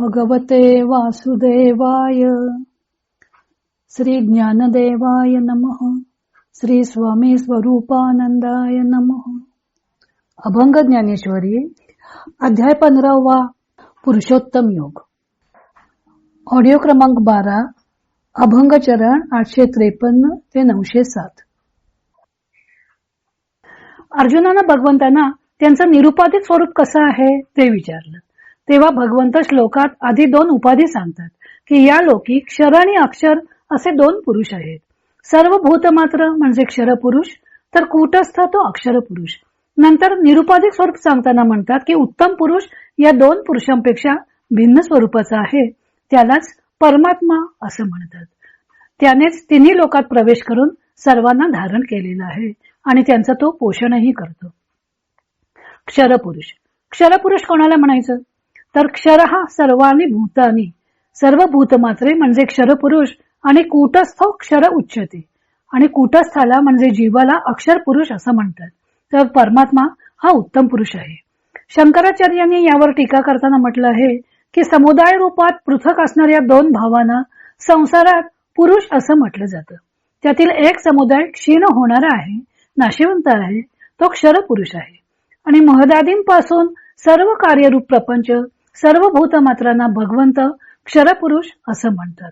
भगवते वासुदेवाय. श्री ज्ञानदेवाय नमः. श्री स्वामी स्वरूपानंदाय नमः. अभंग ज्ञानेश्वरी अध्याय पंधरावा पुरुषोत्तम योग. ऑडिओ क्रमांक बारा अभंग चरण आठशे त्रेपन्न ते नऊशे सात. अर्जुनानं भगवंतांना त्यांचं निरुपाधिक स्वरूप कसं आहे ते विचारलं. तेव्हा भगवंत श्लोकात आधी दोन उपाधी सांगतात की या लोकी क्षर आणि अक्षर असे दोन पुरुष आहेत. सर्व भूत मात्र म्हणजे क्षर पुरुष तर कूटस्थ तो अक्षर पुरुष. नंतर निरुपाधिक स्वरूप सांगताना म्हणतात की उत्तम पुरुष या दोन पुरुषांपेक्षा भिन्न स्वरूपाचा आहे त्यालाच परमात्मा असं म्हणतात. त्यानेच तिन्ही लोकात प्रवेश करून सर्वांना धारण केलेला आहे आणि त्यांचा तो पोषणही करतो. क्षरपुरुष क्षरपुरुष कोणाला म्हणायचं? तर क्षर हा सर्वांनी भूतानी. सर्व भूतमात्रे म्हणजे क्षरपुरुष आणि कूटस्थ क्षर उच्चते आणि कूटस्थाला म्हणजे जीवाला अक्षर पुरुष असं म्हणतात. तर परमात्मा हा उत्तम पुरुष आहे. शंकराचार्यांनी यावर टीका करताना म्हटलं आहे की समुदाय रूपात पृथक असणाऱ्या दोन भावांना संसारात पुरुष असं म्हटलं जातं. त्यातील एक समुदाय क्षीण होणारा आहे नाशिवंत आहे तो क्षर पुरुष आहे. आणि महदादींपासून सर्व कार्यरूप प्रपंच सर्व भूतमात्रांना भगवंत क्षरपुरुष असं म्हणतात.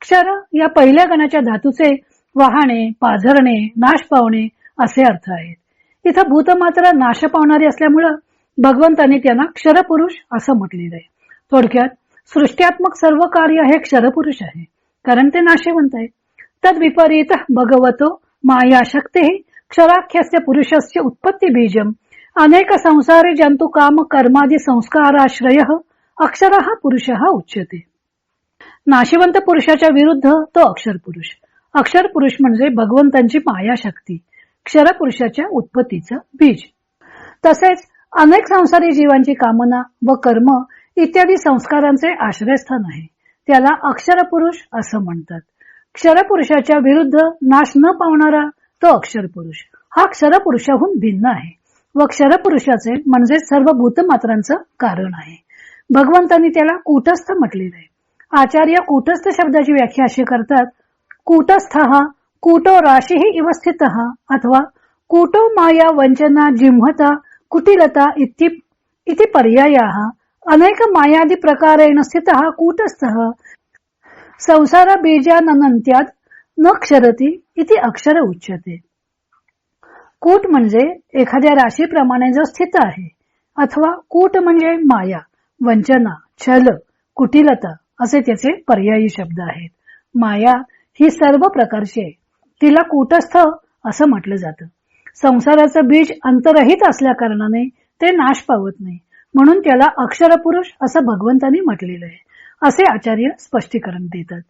क्षर या पहिल्या गणाच्या धातूचे वाहणे पाझरणे नाश पावणे असे अर्थ आहेत. इथं भूतमात्र नाश पावणारी असल्यामुळं भगवंतांनी त्यांना क्षरपुरुष असं म्हटलेलं आहे. थोडक्यात सृष्ट्यात्मक सर्व कार्य हे क्षरपुरुष आहे कारण ते नाशेवंत आहे तद विपरीत भगवतो माया शक्ती क्षराख्यस्य पुरुषस्य उत्पत्ती बीजम अनेक संसारी जंतु काम कर्मादि संस्काराश्रय अक्षर हा पुरुष उच्यते. नाशिवंत पुरुषाच्या विरुद्ध तो अक्षर पुरुष. अक्षर पुरुष म्हणजे भगवंतांची माया शक्ती क्षर पुरुषाच्या उत्पत्तीचं बीज. तसेच अनेक संसारी जीवांची कामना व कर्म इत्यादी संस्कारांचे आश्रयस्थान आहे. त्याला अक्षर पुरुष असं म्हणतात. क्षरपुरुषाच्या विरुद्ध नाश न पावणारा तो अक्षर पुरुष. हा क्षरपुरुषाहून भिन्न आहे. व क्षरपुरुषाचे म्हणजे सर्व भूतमात्रांचं कारण आहे. भगवंतांनी त्याला कूटस्थ म्हटलेलं आहे. आचार्य कूटस्थ शब्दाची व्याख्या अशी करतात कूटस्थ हा कूटो राशीही इवस्थित अथवा कूटो माया वंचना जिम्हता कुटिलता इति इति पर्याया अनेक मायादी प्रकारेण स्थित कूटस्थ संसार बीजानंत्यात न क्षरती इति अक्षर उच्यते। कूट म्हणजे एखाद्या राशीप्रमाणे जो स्थित आहे अथवा कूट म्हणजे माया वंचना छल कुटिलता असे त्याचे पर्यायी शब्द आहेत. माया ही सर्व प्रकारची आहे तिला कूटस्थ असं म्हटलं जातं. संसाराचं बीज अंतरहित असल्या कारणाने ते नाश पावत नाही. म्हणून त्याला अक्षरपुरुष असं भगवंतांनी म्हटलेलं आहे. असे आचार्य स्पष्टीकरण देतात.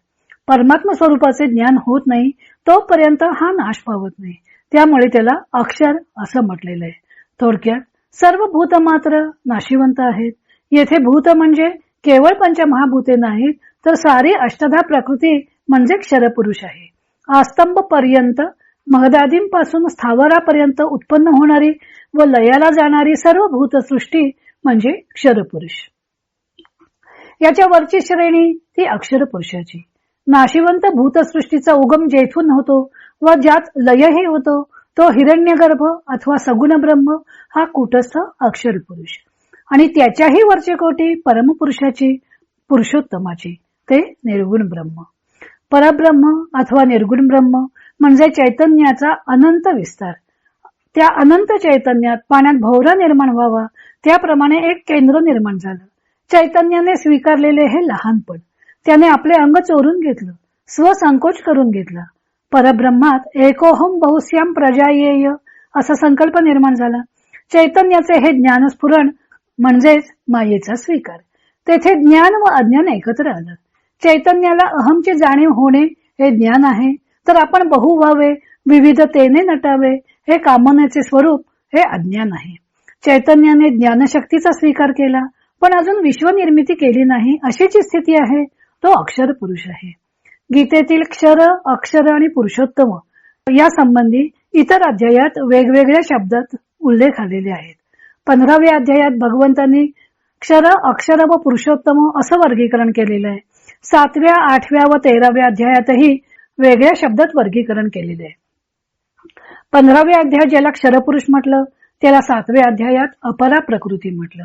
परमात्म स्वरूपाचे ज्ञान होत नाही तोपर्यंत हा नाश पावत नाही. त्यामुळे त्याला अक्षर असं म्हटलेलं आहे. थोडक्यात सर्व भूत मात्र नाशिवंत आहेत. येथे भूत म्हणजे केवळ पंच महाभूते नाहीत तर सारी अष्टधा प्रकृती म्हणजे क्षरपुरुष आहे. आस्तंभ पर्यंत महदादींपासून स्थावरापर्यंत उत्पन्न होणारी व लयाला जाणारी सर्व भूतसृष्टी म्हणजे क्षरपुरुष. याच्या वरची श्रेणी ती अक्षरपुरुषाची. नाशिवंत भूतसृष्टीचा उगम जेथून होतो व ज्यात लयही होतो तो हिरण्यगर्भ अथवा सगुण ब्रह्म हा कुटस्थ अक्षर पुरुष आणि त्याच्याही वरचे कोटी परमपुरुषाची पुरुषोत्तमाची ते निर्गुण ब्रह्म. परब्रह्म अथवा निर्गुण ब्रह्म म्हणजे चैतन्याचा अनंत विस्तार. त्या अनंत चैतन्यात पाण्यात भोवरा निर्माण व्हावा त्याप्रमाणे एक केंद्र निर्माण झालं. चैतन्याने स्वीकारलेले हे लहानपण त्याने आपले अंग चोरून घेतलं स्वसंकोच करून घेतला. परब्रह्मात एकोहम बहुश्याम प्रजायेय असा संकल्प निर्माण झाला. चैतन्याचे हे ज्ञानस्फुरण म्हणजेच मायेचा स्वीकार. तेथे ज्ञान व अज्ञान एकत्र आलं. चैतन्याला अहमची जाणीव होणे हे ज्ञान आहे तर आपण बहु व्हावे विविधतेने नटावे हे कामनेचे स्वरूप हे अज्ञान आहे. चैतन्याने ज्ञानशक्तीचा स्वीकार केला पण अजून विश्वनिर्मिती केली नाही अशीची स्थिती आहे तो अक्षर पुरुष आहे. गीतेतील क्षर अक्षर आणि पुरुषोत्तम या संबंधी इतर अध्यायात वेगवेगळ्या शब्दात उल्लेख आलेले आहेत. पंधराव्या अध्यायात भगवंतांनी क्षर अक्षर व पुरुषोत्तम असं वर्गीकरण केलेलं आहे. सातव्या आठव्या व तेराव्या अध्यायातही वेगळ्या शब्दात वर्गीकरण केलेले आहे. पंधराव्या अध्याय ज्याला क्षरपुरुष म्हटलं त्याला सातव्या अध्यायात अपरा प्रकृती म्हटलं.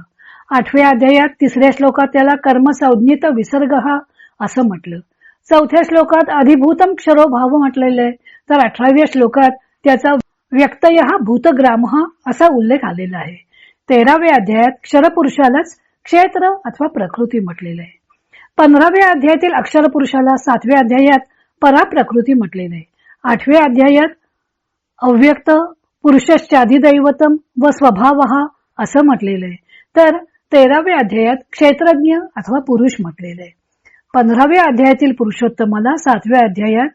आठव्या अध्यायात तिसऱ्या श्लोकात त्याला कर्म संज्ञित विसर्ग हा असं म्हटलं. चौथ्या श्लोकात अधिभूतम क्षरो भाव म्हटलेलं आहे. तर अठराव्या श्लोकात त्याचा व्यक्तय हा भूतग्राम हा असा उल्लेख आलेला आहे. तेराव्या अध्यायात क्षरपुरुषालाच क्षेत्र अथवा प्रकृती म्हटलेलं आहे. पंधराव्या अध्यायातील अक्षर पुरुषाला सातव्या अध्यायात परा प्रकृती म्हटलेलं आहे. आठव्या अध्यायात अव्यक्त पुरुषश्चाधिदैवतम व स्वभाव हा असं म्हटलेलं आहे. तर तेराव्या अध्यायात क्षेत्रज्ञ अथवा पुरुष म्हटलेलं आहे. पंधराव्या अध्यायातील पुरुषोत्तमाला सातव्या अध्यायात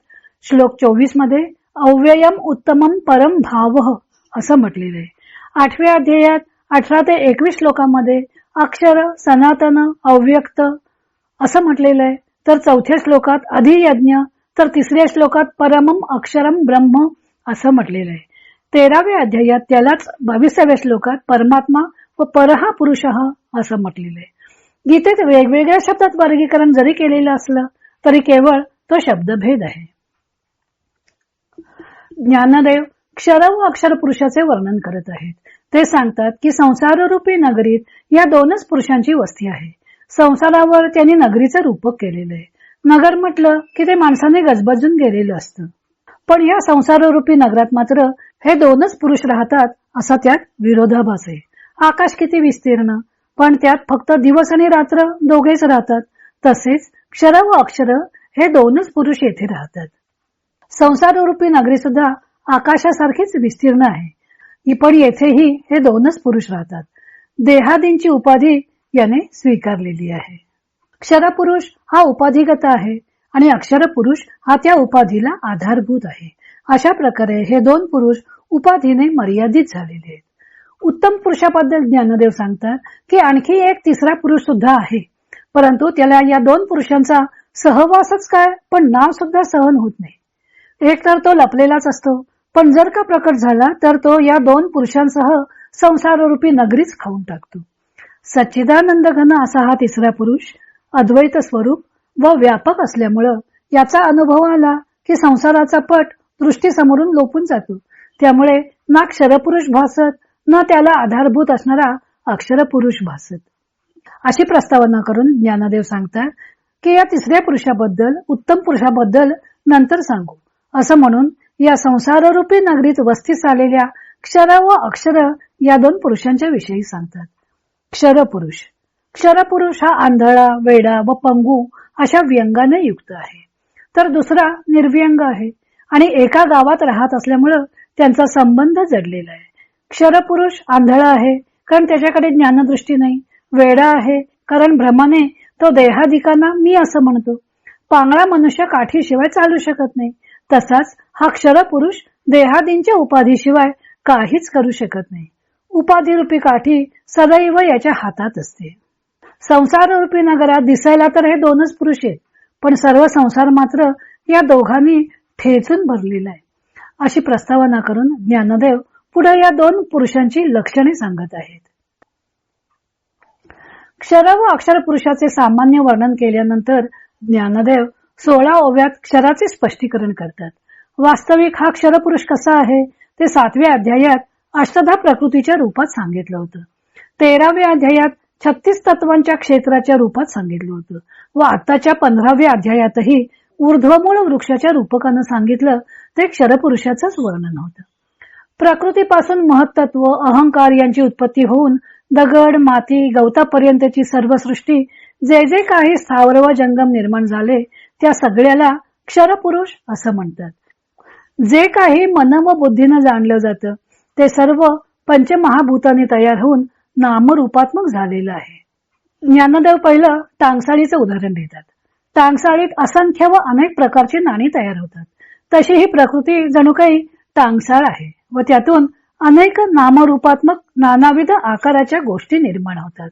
श्लोक चोवीसमध्ये अव्ययम उत्तमम परम भाव असं म्हटलेलं आहे. आठव्या अध्यायात अठरा ते एकवीस श्लोकामध्ये अक्षर सनातन अव्यक्त असं म्हटलेलं आहे. तर चौथ्या श्लोकात अधियज्ञ तर तिसऱ्या श्लोकात परमम अक्षरम ब्रह्म असं म्हटलेलं आहे. तेराव्या अध्यायात त्यालाच बावीसाव्या श्लोकात परमात्मा व परहा पुरुष असं म्हटलेलं आहे. गीतेत वेगवेगळ्या शब्दात वर्गीकरण जरी केलेलं असलं तरी केवळ तो शब्दभेद आहे. ज्ञानदेव क्षर व अक्षर पुरुषाचे वर्णन करत आहेत. ते सांगतात की संसाररूपी नगरीत या दोनच पुरुषांची वस्ती आहे. संसारावर त्यांनी नगरीचं रूपक केलेलं आहे. नगर म्हटलं की ते माणसाने गजबजून गेलेलं असतं. पण या संसाररूपी नगरात मात्र हे दोनच पुरुष राहतात असा त्यात विरोधाभास आहे. आकाश किती विस्तीर्ण पण त्यात फक्त दिवस आणि रात्र दोघेच राहतात. तसेच क्षर व अक्षर हे दोनच पुरुष येथे राहतात. संसाररूपी नगरी सुद्धा आकाशासारखीच विस्तीर्ण आहे. पण येथेही हे दोनच पुरुष राहतात. देहादींची उपाधी याने स्वीकारलेली आहे. क्षरपुरुष हा उपाधिगत आहे आणि अक्षर पुरुष हा त्या उपाधीला आधारभूत आहे. अशा प्रकारे हे दोन पुरुष उपाधीने मर्यादित झालेले आहेत. उत्तम पुरुषाबद्दल ज्ञानदेव सांगतात की आणखी एक तिसरा पुरुष सुद्धा आहे. परंतु त्याला या दोन पुरुषांचा सहवासच काय पण नाव सुद्धा सहन होत नाही. एक तर तो लपलेलाच असतो पण जर का प्रकट झाला तर तो या दोन पुरुषांसह संसाररूपी नगरीच खाऊन टाकतो. सच्चिदानंद घन असा हा तिसरा पुरुष अद्वैत स्वरूप व व्यापक असल्यामुळं याचा अनुभव आला की संसाराचा पट दृष्टीसमोरून लोपून जातो. त्यामुळे ना क्षरपुरुष भासत न त्याला आधारभूत असणारा अक्षर पुरुष भासत. अशी प्रस्तावना करून ज्ञानदेव सांगतात की या तिसऱ्या पुरुषाबद्दल उत्तम पुरुषाबद्दल नंतर सांगू. असं म्हणून या संसाररूपी नगरीत वस्तीस आलेल्या क्षर व अक्षर या दोन पुरुषांच्या विषयी सांगतात. क्षरपुरुष. क्षरपुरुष हा आंधळा वेडा व पंगू अशा व्यंगाने युक्त आहे. तर दुसरा निर्व्यंग आहे आणि एका गावात राहत असल्यामुळं त्यांचा संबंध जडलेला आहे. क्षरपुरुष आंधळा आहे कारण त्याच्याकडे ज्ञानदृष्टी नाही. वेडा आहे कारण भ्रमाने तो देहाधिकांना मी असं म्हणतो. पांगळा मनुष्य काठीशिवाय चालू शकत नाही. तसाच हा क्षरपुरुष देहादींच्या उपाधीशिवाय काहीच करू शकत नाही. उपाधिरूपी काठी सदैव याच्या हातात असते. संसाररूपी नगरात दिसायला तर हे दोनच पुरुष आहेत पण सर्व संसार मात्र या दोघांनी ठेचून भरलेला आहे. अशी प्रस्तावना करून ज्ञानदेव पुढे या दोन पुरुषांची लक्षणे सांगत आहेत. क्षर व अक्षर पुरुषाचे सामान्य वर्णन केल्यानंतर ज्ञानदेव सोळा ओव्यात क्षराचे स्पष्टीकरण करतात. वास्तविक हा क्षरपुरुष कसा आहे? ते सातव्या अध्यायात अष्टधा प्रकृतीच्या रूपात सांगितलं होतं. तेराव्या अध्यायात छत्तीस तत्वांच्या क्षेत्राच्या रूपात सांगितलं होतं. व आताच्या पंधराव्या अध्यायातही ऊर्ध्वमूळ वृक्षाच्या रूपकानं सांगितलं ते क्षरपुरुषाचंच वर्णन होतं. प्रकृतीपासून महत्त्व अहंकार यांची उत्पत्ती होऊन दगड माती गवतापर्यंतची सर्व सृष्टी जे जे काही स्थावर व जंगम निर्माण झाले त्या सगळ्याला क्षरपुरुष असं म्हणतात. जे काही मन व बुद्धीनं जाणलं जातं ते सर्व पंचमहाभूतांनी तयार होऊन नामरूपात्मक झालेलं आहे. ज्ञानदेव पहिलं टांगसाळीचं उदाहरण देतात. टांगसाळीत असंख्य व अनेक प्रकारची नाणी तयार होतात. तशी ही प्रकृती जणू काही टांगसाळ आहे. व त्यातून अनेक नामरूपात्मक नानाविध आकाराच्या गोष्टी निर्माण होतात.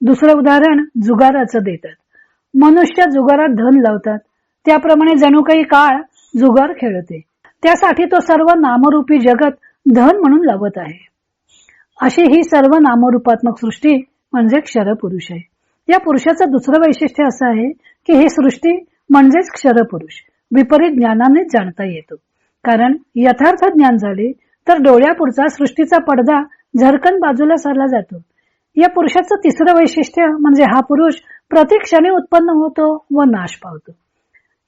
दुसरं उदाहरण जुगाराचं देतात. मनुष्य जुगारात धन लावतात. त्याप्रमाणे जणू काही काळ जुगार खेळते. त्यासाठी तो सर्व नामरूपी जगत धन म्हणून लावत आहे. अशी ही सर्व नामरूपात्मक सृष्टी म्हणजे क्षर पुरुष आहे. या पुरुषाचं दुसरं वैशिष्ट्य असं आहे की ही सृष्टी म्हणजेच क्षर पुरुष विपरीत ज्ञानानेच जाणता येतो. कारण यथार्थ ज्ञान झाले तर डोळ्यापुढचा सृष्टीचा पडदा झरकन बाजूला सरला जातो. या पुरुषाचं तिसरं वैशिष्ट्य म्हणजे हा पुरुष प्रतिक्षणी उत्पन्न होतो व नाश पावतो.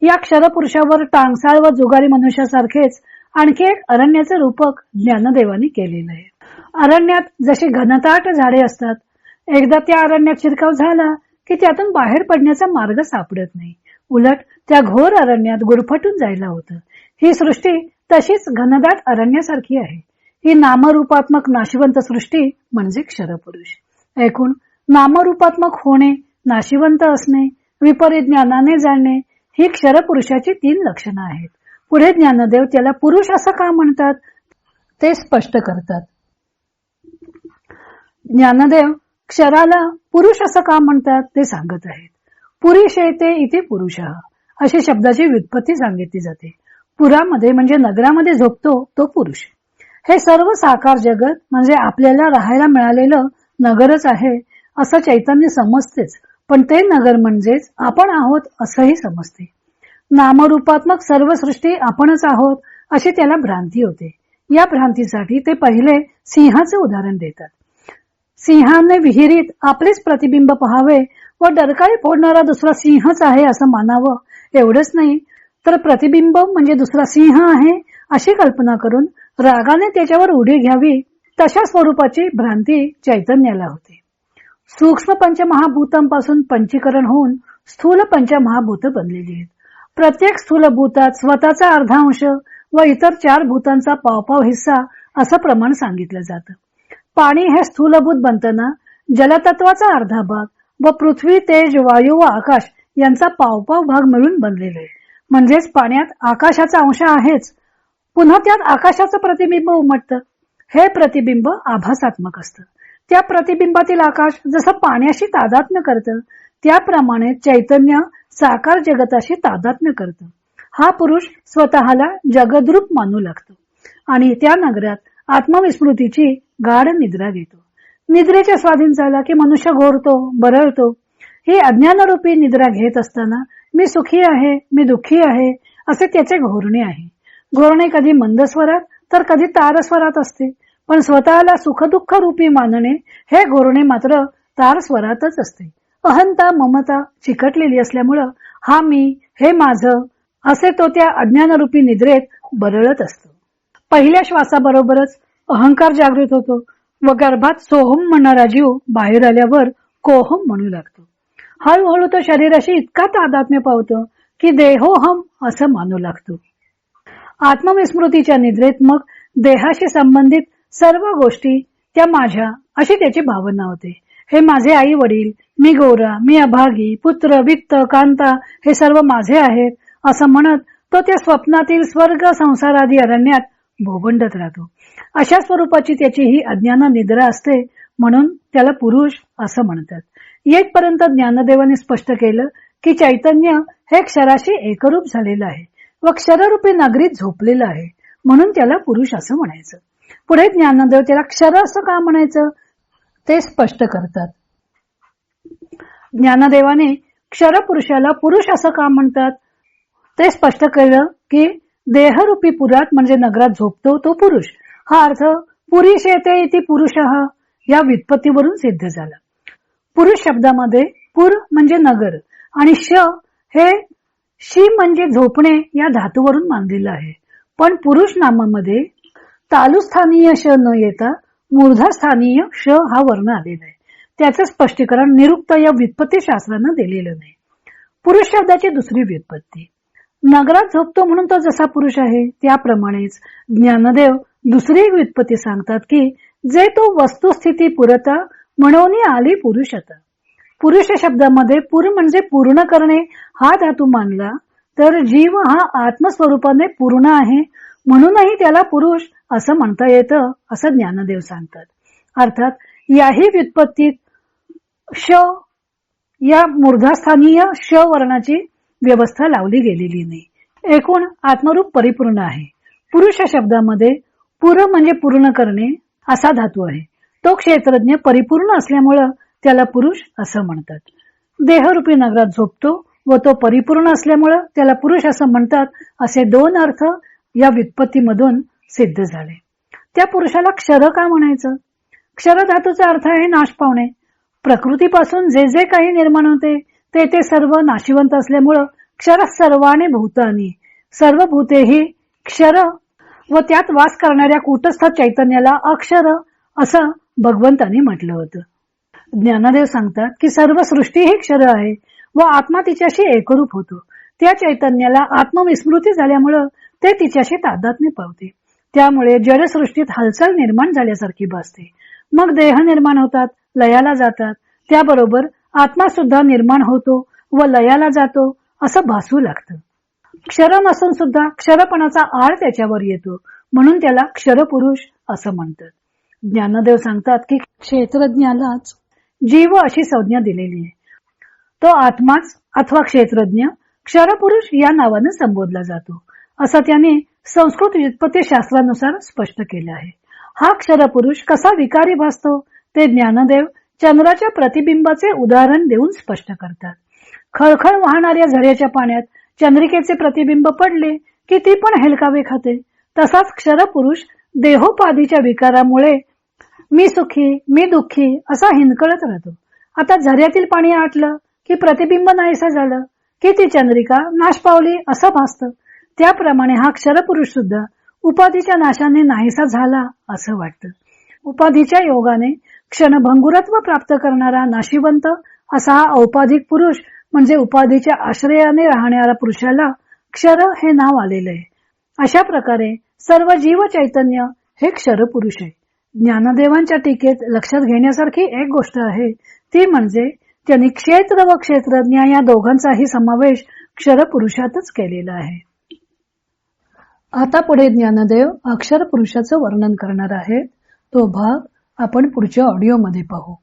या क्षरपुरुषावर टांगसाळ व जुगारी मनुष्यासारखेच आणखी एक अरण्याचे रूपक ज्ञानदेवानी केलेलं आहे. अरण्यात जशी घनताट झाडे असतात एकदा त्या अरण्यात शिरकाव झाला की त्यातून बाहेर पडण्याचा मार्ग सापडत नाही. उलट त्या घोर अरण्यात गुरफटून जायला होतं. ही सृष्टी तशीच घनदाट अरण्यासारखी आहे. ही नामरूपात्मक नाशिवंत सृष्टी म्हणजे क्षरपुरुष. ऐकून नामरूपात्मक होणे नाशिवंत असणे विपरीत ज्ञानाने जाणणे ही क्षरपुरुषाची तीन लक्षणं आहेत. पुढे ज्ञानदेव त्याला पुरुष असं का म्हणतात? ते स्पष्ट करतात. ज्ञानदेव क्षराला पुरुष असं का म्हणतात? ते सांगत आहेत. पुरुष येते इथे पुरुष अशी शब्दाची व्युत्पत्ती सांगितली जाते. पुरामध्ये म्हणजे नगरामध्ये झोपतो तो पुरुष. हे सर्व साकार जगत म्हणजे आपल्याला राहायला मिळालेलं नगरच आहे असं चैतन्य समजतेच. पण ते नगर म्हणजेच आपण आहोत असंही समजते. नामरूपात्मक सर्व सृष्टी आपणच आहोत अशी त्याला भ्रांती होते. या भ्रांतीसाठी ते पहिले सिंहाचे उदाहरण देतात. सिंहाने विहिरीत आपलेच प्रतिबिंब पहावे व डरकाळी फोडणारा दुसरा सिंहच आहे असं मानावं एवढंच नाही तर प्रतिबिंब म्हणजे दुसरा सिंह आहे अशी कल्पना करून रागाने त्याच्यावर उडी घ्यावी तशा स्वरूपाची भ्रांती चैतन्याला होते. सूक्ष्म पंचमहाभूतांपासून पंचीकरण होऊन स्थूल पंचमहाभूत बनलेली आहेत. प्रत्येक स्थूल भूतात स्वतःचा अर्धांश व इतर चार भूतांचा पावपाव हिस्सा असं प्रमाण सांगितलं जातं. पाणी हे स्थूलभूत बनताना जलतत्वाचा अर्धा भाग व पृथ्वी तेज वायू व आकाश यांचा पावपाव भाग मिळून बनलेला आहे म्हणजेच पाण्यात आकाशाचा अंश आहेच. पुन्हा त्यात आकाशाचं प्रतिबिंब उमटतं. हे प्रतिबिंब आभासात्मक असतं. त्या प्रतिबिंबातील आकाश जसं पाण्याशी तादात्म्य करतं त्याप्रमाणे चैतन्य साकार जगताशी तादात्म्य करतं. हा पुरुष स्वतःला जगद्रूप मानू लागतो आणि त्या नगरात आत्मविस्मृतीची गाढ निद्रा घेतो. निद्रेच्या स्वाधीन झाला की मनुष्य घोरतो बरळतो. ही अज्ञानरूपी निद्रा घेत असताना मी सुखी आहे मी दुःखी आहे असे त्याचे घोरणे आहे. घोरणे कधी मंद स्वरात तर कधी तार स्वरात असते. पण स्वतःला सुखदुःख रूपी मानणे हे घोरणे मात्र तार स्वरातच असते. अहंता ममता चिकटलेली असल्यामुळं हा मी हे माझं असे तो त्या अज्ञानरूपी निद्रेत बरळत असतो. पहिल्या श्वासाबरोबरच अहंकार जागृत होतो व गर्भात सोहम म्हणणारा जीव बाहेर आल्यावर कोहम म्हणू लागतो. हळूहळू तो शरीराशी इतका तादात्म्य पावतो की देहोहम असं मानू लागतो. आत्मविस्मृतीच्या निद्रेत मग देहाशी संबंधित सर्व गोष्टी त्या माझ्या अशी त्याची भावना होते. हे माझे आई वडील मी गोरा मी अभागी पुत्र वित्त कांता हे सर्व माझे आहेत असं म्हणत तो त्या स्वप्नातील स्वर्ग संसारादी अरण्यात भोगंडत राहतो. अशा स्वरूपाची त्याची ही अज्ञान निद्रा असते म्हणून त्याला पुरुष असं म्हणतात. येथपर्यंत ज्ञानदेवाने स्पष्ट केलं की चैतन्य हे क्षराशी एकरूप झालेलं आहे व क्षररूपी नगरीत झोपलेलं आहे. म्हणून त्याला पुरुष असं म्हणायचं. पुढे ज्ञानदेव त्याला क्षर असं का म्हणायचं? ते स्पष्ट करतात. ज्ञानदेवाने क्षरपुरुषाला पुरुष असं का म्हणतात? ते स्पष्ट केलं की देहरूपी पुरात म्हणजे नगरात झोपतो तो पुरुष. हा अर्थ पुरुष येते इथे पुरुष. या व्युत्पत्तीवरून सिद्ध झालं. पुरुष शब्दामध्ये पुर म्हणजे नगर आणि श हे शी म्हणजे झोपणे या धातूवरून मानलेलं आहे. पण पुरुष नामामध्ये तालुस्थानीय श न येता मूर्धास्थानीय श हा वर्ण आलेला आहे. त्याचं स्पष्टीकरण निरुक्त या व्युत्पत्ती शास्त्रानं दिलेलं नाही. पुरुष शब्दाची दुसरी व्युत्पत्ती. नगरात झोपतो म्हणून तो जसा पुरुष आहे त्याप्रमाणेच ज्ञानदेव दुसरी व्युत्पत्ती सांगतात की जे तो वस्तुस्थिती पुरता म्हणून आली पुरुषत पुरुष शब्दामध्ये पुर म्हणजे पूर्ण करणे हा धातू मानला तर जीव हा आत्मस्वरूपाने पूर्ण आहे म्हणूनही त्याला पुरुष असं म्हणता येतं असं ज्ञानदेव सांगतात. अर्थात याही व्युत्पत्तीत श या मूर्धास्थानीय श वर्णाची व्यवस्था लावली गेलेली नाही. एकूण आत्मरूप परिपूर्ण आहे. पुरुष शब्दामध्ये पुर म्हणजे पूर्ण करणे असा धातू आहे. तो क्षेत्रज्ञ परिपूर्ण असल्यामुळं त्याला पुरुष असं म्हणतात. देहरूपी नगरात झोपतो व तो परिपूर्ण असल्यामुळं त्याला पुरुष असं म्हणतात असे दोन अर्थ या व्युत्पत्तीमधून सिद्ध झाले. त्या पुरुषाला क्षर का म्हणायचं? क्षर धातूचा अर्थ आहे नाश पावणे. प्रकृतीपासून जे जे काही निर्माण होते ते ते सर्व नाशिवंत असल्यामुळं क्षर सर्वाने भूतानी. सर्व भूते ही क्षर व त्यात वास करणाऱ्या कुटस्थ चैतन्याला अक्षर असं भगवंतांनी म्हटलं होतं. ज्ञानदेव सांगतात की सर्व सृष्टी ही क्षर आहे व आत्मा तिच्याशी एकरूप होतो. त्या चैतन्याला आत्मविस्मृती झाल्यामुळं ते तिच्याशी तादात्म्य पावते. त्यामुळे जडसृष्टीत हालचाल निर्माण झाल्यासारखी भासते. मग देह निर्माण होतात लयाला जातात. त्याबरोबर आत्मा सुद्धा निर्माण होतो व लयाला जातो असं भासू लागतं. क्षर नसून सुद्धा क्षरपणाचा आळ त्याच्यावर येतो. म्हणून त्याला क्षरपुरुष असं म्हणतात. ज्ञानदेव सांगतात की क्षेत्रज्ञालाच. जीव अशी संज्ञा दिलेली आहे. तो आत्माच अथवा क्षेत्रज्ञ क्षरपुरुष या नावानं संबोधला जातो. असं त्याने संस्कृत व्युत्पत्ती शास्त्रानुसार स्पष्ट केलं आहे. हा क्षरपुरुष कसा विकारी भासतो ते ज्ञानदेव चंद्राच्या प्रतिबिंबाचे उदाहरण देऊन स्पष्ट करतात. खळखळ वाहणाऱ्या झऱ्याच्या पाण्यात चंद्रिकेचे प्रतिबिंब पडले की ती पण हेलकावे खाते. तसाच क्षरपुरुष देहोपाधीच्या विकारामुळे मी सुखी मी दुःखी असा हिंदकळत राहतो. आता झऱ्यातील पाणी आटलं की प्रतिबिंब नाहीसा झालं की ती चंद्रिका नाश पावली असं भासतं. त्याप्रमाणे हा क्षरपुरुष सुद्धा उपाधीच्या नाशाने नाहीसा झाला असं वाटतं. उपाधीच्या योगाने क्षणभंगुरत्व प्राप्त करणारा नाशिवंत असा औपाधिक पुरुष म्हणजे उपाधीच्या आश्रयाने राहणाऱ्या पुरुषाला क्षर हे नाव आलेलं आहे. अशा प्रकारे सर्व जीव चैतन्य हे क्षरपुरुष आहे. ज्ञानदेवांच्या टीकेत लक्षात घेण्यासारखी एक गोष्ट आहे ती म्हणजे त्यांनी क्षेत्र व क्षेत्रज्ञ या दोघांचाही समावेश क्षरपुरुषातच केलेला आहे. आता पुढे ज्ञानदेव अक्षर पुरुषाचं वर्णन करणार आहे तो भाग आपण पुढच्या ऑडिओमध्ये पाहू.